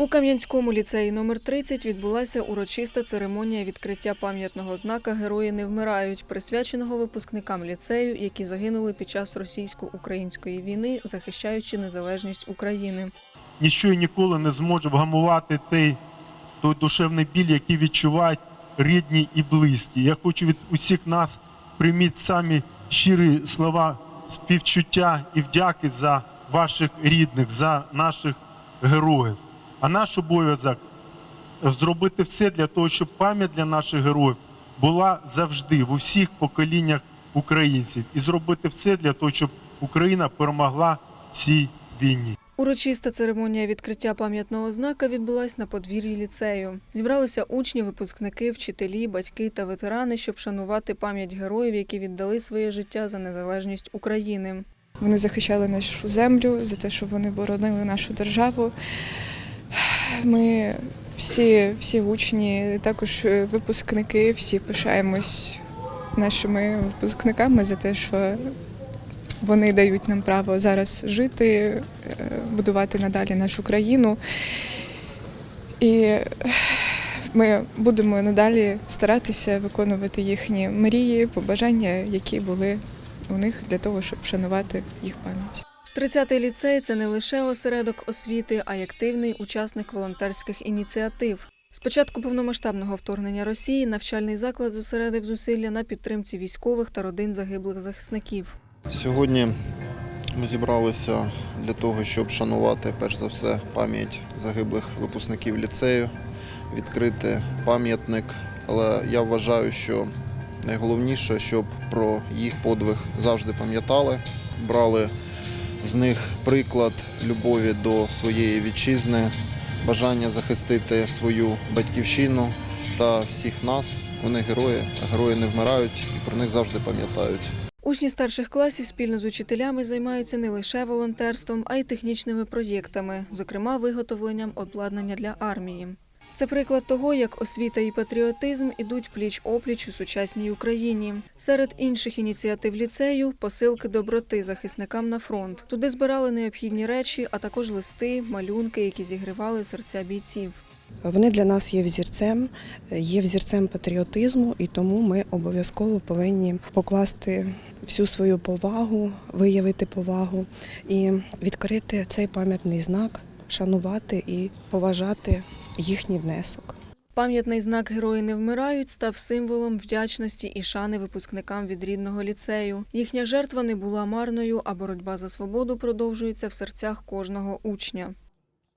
У Кам'янському ліцеї номер 30 відбулася урочиста церемонія відкриття пам'ятного знака Герої не вмирають, присвяченого випускникам ліцею, які загинули під час російсько-української війни, захищаючи незалежність України. ніщо і ніколи не зможе вгамувати той, той душевний біль, який відчувають рідні і близькі. Я хочу від усіх нас прийміть самі щирі слова співчуття і вдяки за ваших рідних, за наших героїв. А наш обов'язок зробити все для того, щоб пам'ять для наших героїв була завжди в усіх поколіннях українців, і зробити все для того, щоб Україна перемогла цій війні. Урочиста церемонія відкриття пам'ятного знака відбулась на подвір'ї ліцею. Зібралися учні, випускники, вчителі, батьки та ветерани, щоб вшанувати пам'ять героїв, які віддали своє життя за незалежність України. Вони захищали нашу землю за те, що вони боронили нашу державу. Ми всі, всі учні, також випускники, всі пишаємось нашими випускниками за те, що вони дають нам право зараз жити, е, будувати надалі нашу країну. І е, ми будемо надалі старатися виконувати їхні мрії, побажання, які були у них для того, щоб вшанувати їх пам'ять. 30-й ліцей це не лише осередок освіти, а й активний учасник волонтерських ініціатив. З початку повномасштабного вторгнення Росії навчальний заклад зосередив зусилля на підтримці військових та родин загиблих захисників. Сьогодні ми зібралися для того, щоб шанувати перш за все пам'ять загиблих випускників ліцею, відкрити пам'ятник. Але я вважаю, що найголовніше, щоб про їх подвиг завжди пам'ятали, брали з них приклад любові до своєї вітчизни, бажання захистити свою батьківщину та всіх нас. Вони герої, а герої не вмирають і про них завжди пам'ятають. Учні старших класів спільно з учителями займаються не лише волонтерством, а й технічними проєктами, зокрема виготовленням обладнання для армії. Це приклад того, як освіта і патріотизм ідуть пліч-опліч у сучасній Україні. Серед інших ініціатив ліцею посилки доброти захисникам на фронт. Туди збирали необхідні речі, а також листи, малюнки, які зігрівали серця бійців. Вони для нас є взірцем, є взірцем патріотизму, і тому ми обов'язково повинні покласти всю свою повагу, виявити повагу і відкрити цей пам'ятний знак, шанувати і поважати їхній внесок. Пам'ятний знак Герої не вмирають став символом вдячності і шани випускникам від рідного ліцею. Їхня жертва не була марною, а боротьба за свободу продовжується в серцях кожного учня.